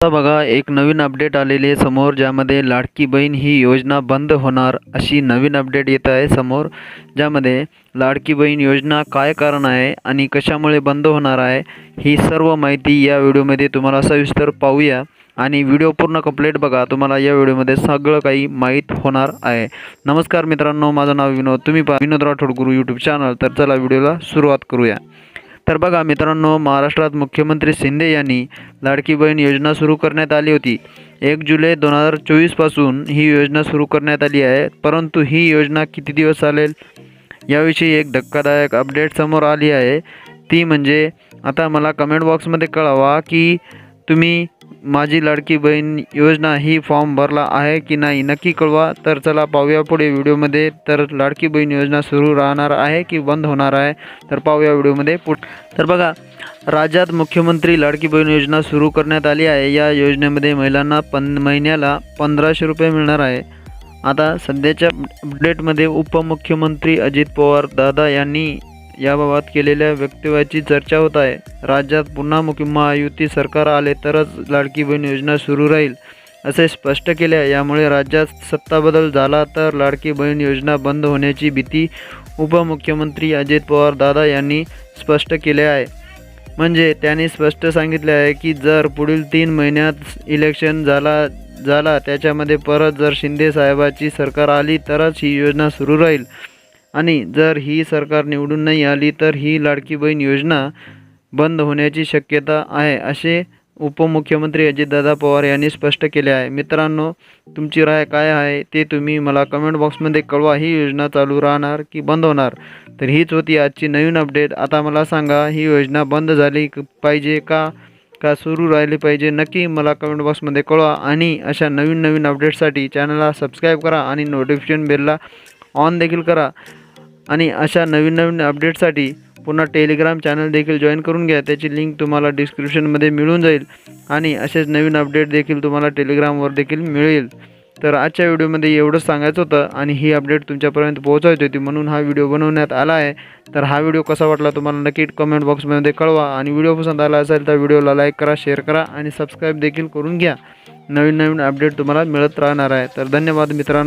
आता बघा एक नवीन अपडेट आलेली आहे समोर ज्यामध्ये लाडकी बहीण ही योजना बंद होणार अशी नवीन अपडेट येत आहे समोर ज्यामध्ये लाडकी बहीण योजना काय कारण आहे आणि कशामुळे बंद होणार आहे ही सर्व माहिती या व्हिडिओमध्ये तुम्हाला सविस्तर पाहूया. आणि व्हिडिओ पूर्ण कंप्लीट बघा तुम्हाला या व्हिडिओमध्ये सगळं काही माहीत होणार आहे. नमस्कार मित्रांनो माझं नाव विनोद तुम्ही पहा विनोद राठोड गुरु यूट्यूब चॅनल तर चला व्हिडिओला सुरुवात करूया. तर बघा मित्रांनो महाराष्ट्रात मुख्यमंत्री शिंदे यांनी लाडकी बहीण योजना सुरू करण्यात आली होती. एक जुलै दोन हजार चोवीसपासून ही योजना सुरू करण्यात आली आहे. परंतु ही योजना किती दिवस चालेल? याविषयी एक धक्कादायक अपडेट समोर आली आहे. ती म्हणजे आता मला कमेंट बॉक्समध्ये कळवा की तुम्ही माझी लाडकी बहीण योजना ही फॉर्म भरला आहे की नाही नक्की कळवा. तर चला पाहूया पुढे व्हिडिओमध्ये. तर लाडकी बहीण योजना सुरू राहणार आहे की बंद होणार आहे? तर पाहूया व्हिडिओमध्ये पुढ. तर बघा राज्यात मुख्यमंत्री लाडकी बहीण योजना सुरू करण्यात आली आहे. या योजनेमध्ये महिलांना पन महिन्याला पंधराशे रुपये मिळणार आहे. आता सध्याच्या अपडेटमध्ये उपमुख्यमंत्री अजित पवार दादा यांनी याबाबत केलेल्या वक्तव्याची चर्चा होत आहे. राज्यात पुन्हा मुख्य महायुती सरकार आले तरच लाडकी बहीण योजना सुरू राहील असे स्पष्ट केले आहे. यामुळे राज्यात सत्ताबदल झाला तर लाडकी बहीण योजना बंद होण्याची भीती उपमुख्यमंत्री अजित पवार दादा यांनी स्पष्ट केले आहे. म्हणजे त्यांनी स्पष्ट सांगितले आहे की जर पुढील तीन महिन्यात इलेक्शन झाला झाला त्याच्यामध्ये परत जर शिंदे साहेबाची सरकार आली तरच ही योजना सुरू राहील. आणि जर ही सरकार निवडून नाही आली तर ही लाडकी बहीण योजना बंद होण्याची शक्यता आहे असे उपमुख्यमंत्री अजितदादा पवार यांनी स्पष्ट केले आहे. मित्रांनो तुमची राय काय आहे ते तुम्ही मला कमेंट बॉक्समध्ये कळवा. ही योजना चालू राहणार की बंद होणार? तर हीच होती आजची नवीन अपडेट आता मला सांगा ही योजना बंद झाली पाहिजे का? का सुरू राहिली पाहिजे? नक्की मला कमेंट बॉक्समध्ये कळवा. आणि अशा नवीन नवीन अपडेटसाठी चॅनलला सबस्क्राईब करा आणि नोटिफिकेशन बेलला ऑन देखील करा. आणि अशा नवीन नवीन अपडेटसाठी पुन्हा टेलिग्राम चॅनल देखील जॉईन करून घ्या. त्याची लिंक तुम्हाला डिस्क्रिप्शनमध्ये मिळून जाईल आणि असेच नवीन अपडेट देखील तुम्हाला टेलिग्रामवर देखील मिळेल. तर आजच्या व्हिडिओमध्ये एवढंच सांगायचं होतं आणि ही अपडेट तुमच्यापर्यंत पोहोचायची होती म्हणून हा व्हिडिओ बनवण्यात आला आहे. तर हा व्हिडिओ कसा वाटला तुम्हाला नक्की कमेंट बॉक्समध्ये कळवा आणि व्हिडिओ पसंत आला असेल तर व्हिडिओला लाईक करा शेअर करा आणि सबस्क्राईब देखील करून घ्या. नवीन नवीन अपडेट तुम्हाला मिळत राहणार आहे. तर धन्यवाद मित्रांनो.